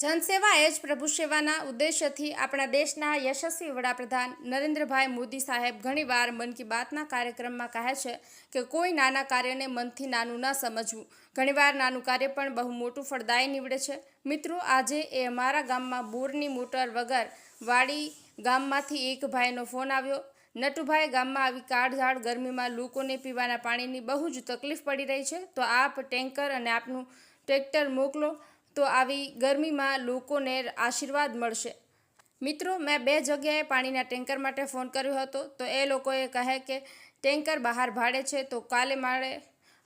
જનસેવા એ જ પ્રભુ સેવાના ઉદ્દેશ્યથી આપણા દેશના યશસ્વી વડાપ્રધાન નરેન્દ્રભાઈ મોદી સાહેબ ઘણીવાર મન કી બાતના કાર્યક્રમમાં કહે છે કે કોઈ નાના કાર્યને મનથી નાનું ન સમજવું. ઘણીવાર નાનું કાર્ય પણ બહુ મોટું ફળદાયી નીવડે છે. મિત્રો, આજે એ અમારા ગામમાં બોરની મોટર વગર વાડી ગામમાંથી એક ભાઈનો ફોન આવ્યો. નટુભાઈ, ગામમાં આવી કાળઝાળ ગરમીમાં લોકોને પીવાના પાણીની બહુ જ તકલીફ પડી રહી છે. તો આપ ટેન્કર અને આપનું ટ્રેક્ટર મોકલો. તો આવી ગરમીમાં લોકોને આશીર્વાદ મળશે. મિત્રો, મેં બે જગ્યાએ પાણીના ટેન્કર માટે ફોન કર્યો હતો. તો એ લોકોએ કહે કે, ટેન્કર બહાર ભાડે છે, તો કાલે મારે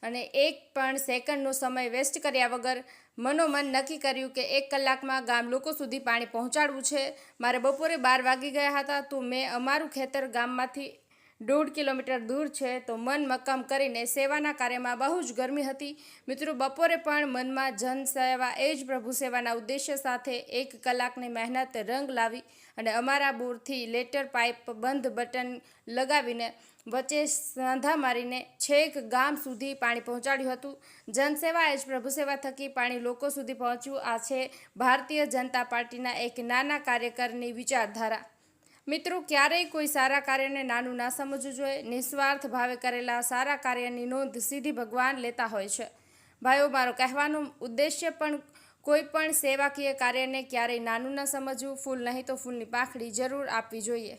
અને એક પણ સેકન્ડનો સમય વેસ્ટ કર્યા વગર મનોમન નક્કી કર્યું કે એક કલાકમાં ગામ લોકો સુધી પાણી પહોંચાડવું છે. મારે બપોરે બાર વાગી ગયા હતા, તો મેં અમારું ખેતર ગામમાંથી દોઢ કિલોમીટર દૂર છે, તો મન મક્કમ કરીને સેવાના કાર્યમાં બહુ જ ગરમી હતી. મિત્રો, બપોરે પણ મનમાં જન સેવા, એ જ પ્રભુ સેવાના ઉદ્દેશ્ય સાથે એક કલાકની મહેનત રંગ લાવી અને અમારા બોરથી લેટર પાઇપ બંધ બટન લગાવીને વચ્ચે સાંધા મારીને છેક ગામ સુધી પાણી પહોંચાડ્યું હતું. જનસેવા એ જ પ્રભુ સેવા થકી પાણી લોકો સુધી પહોંચ્યું. આ છે ભારતીય જનતા પાર્ટીના એક નાના કાર્યકરની વિચારધારા. મિત્રો, ક્યારેય કોઈ સારા કાર્યને નાનું ના સમજવું જોઈએ. નિસ્વાર્થ ભાવે કરેલા સારા કાર્યની નોંધ સીધી ભગવાન લેતા હોય છે. ભાઈઓ, મારો કહેવાનો ઉદ્દેશ્ય પણ કોઈ પણ સેવાકીય કાર્યને ક્યારેય નાનું ન સમજવું, ફૂલ નહીં તો ફૂલની પાંખડી જરૂર આપવી જોઈએ.